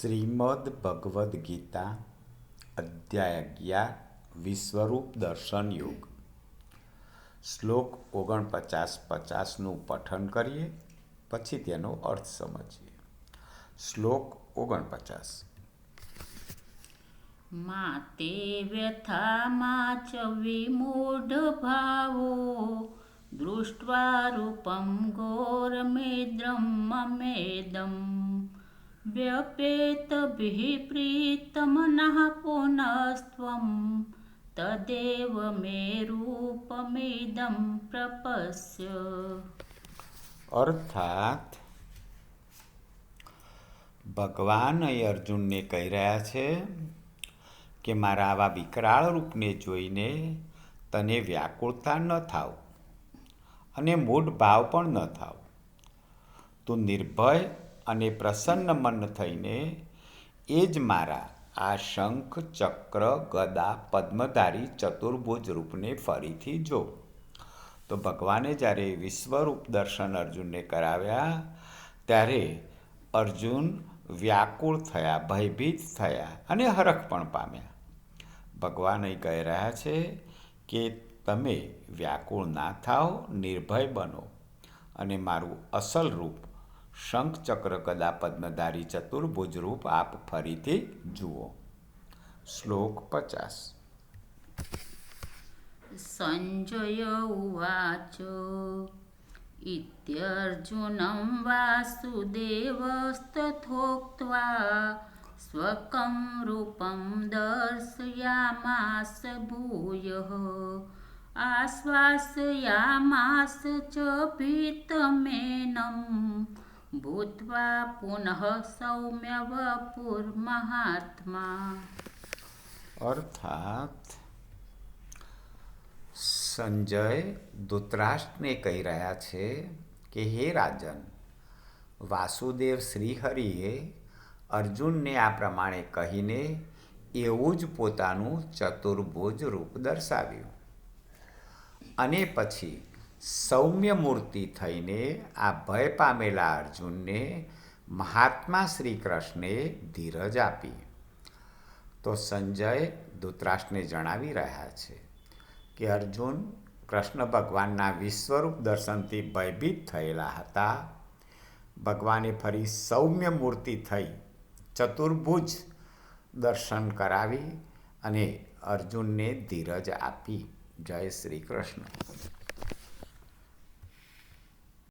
શ્રીમદ ભગવદ્ ગીતા અધ્યાય અગિયાર, વિશ્વરૂપ દર્શન યુગ. શ્લોક ઓગણપચાસ પચાસનું પઠન કરીએ, પછી તેનો અર્થ સમજીએ. શ્લોક ઓગણપચાસ. માતે વ્યથામાં ચ વિમૂઢ ભાવો દૃષ્ટવા રૂપમ ઘોર મેદ્રમ મેદમ વ્યપેતભિः प्रीतमनः पुनस्त्वं તદેવ મે रूपमिदं प्रपश्य। અર્થાત ભગવાન એ અર્જુનને કહી રહ્યા છે કે મારા આવા વિકરાળ રૂપને જોઈને તને વ્યાકુળતા ન થાવ અને મૂઢ ભાવ પણ ન થાવ. તું નિર્ભય અને પ્રસન્ન મન થઈને એ જ મારા આ શંખ, ચક્ર, ગદા, પદ્મધારી, ચતુર્ભુજ રૂપને ફરીથી જો. તો ભગવાને જ્યારે વિશ્વરૂપ દર્શન અર્જુનને કરાવ્યા, ત્યારે અર્જુન વ્યાકુળ થયા, ભયભીત થયા અને હરખ પણ પામ્યા. ભગવાન અહીં કહી રહ્યા છે કે તમે વ્યાકુળ ના થાઓ, નિર્ભય બનો અને મારું અસલ રૂપ શંખચક્ર કદા પદ્મધારી ચતુર્ભુજરૂપ આપ ફરીથી જુઓ. શ્લોક પચાસ. સંજય ઉવાચો, ઇત્યર્જુનમ વાસુદેવસ્તથોક્ત્વા, સ્વકમ રૂપમ દર્શયામાસ ભૂય, આશ્વાસયામાસ ચ ભીતમેનમ ભૂત્વા પુનઃ સૌમ્ય વપુર્મહાત્મા અર્થાત સંજય ધૂતરાષ્ટ્રને કહી રહ્યા છે કે હે રાજન વાસુદેવ શ્રીહરિએ અર્જુનને આ પ્રમાણે કહીને એવું જ પોતાનું ચતુર્ભુજ રૂપ દર્શાવ્યું અને પછી સૌમ્ય મૂર્તિ થઈને આ ભય પામેલા અર્જુનને મહાત્મા શ્રી કૃષ્ણે ધીરજ આપી. તો સંજય ધૂતરાષ્ટ્રને જણાવી રહ્યા છે કે અર્જુન કૃષ્ણ ભગવાનના વિશ્વરૂપ દર્શનથી ભયભીત થયેલા હતા. ભગવાને ફરી સૌમ્ય મૂર્તિ થઈ ચતુર્ભુજ દર્શન કરાવી અને અર્જુનને ધીરજ આપી. જય શ્રી કૃષ્ણ.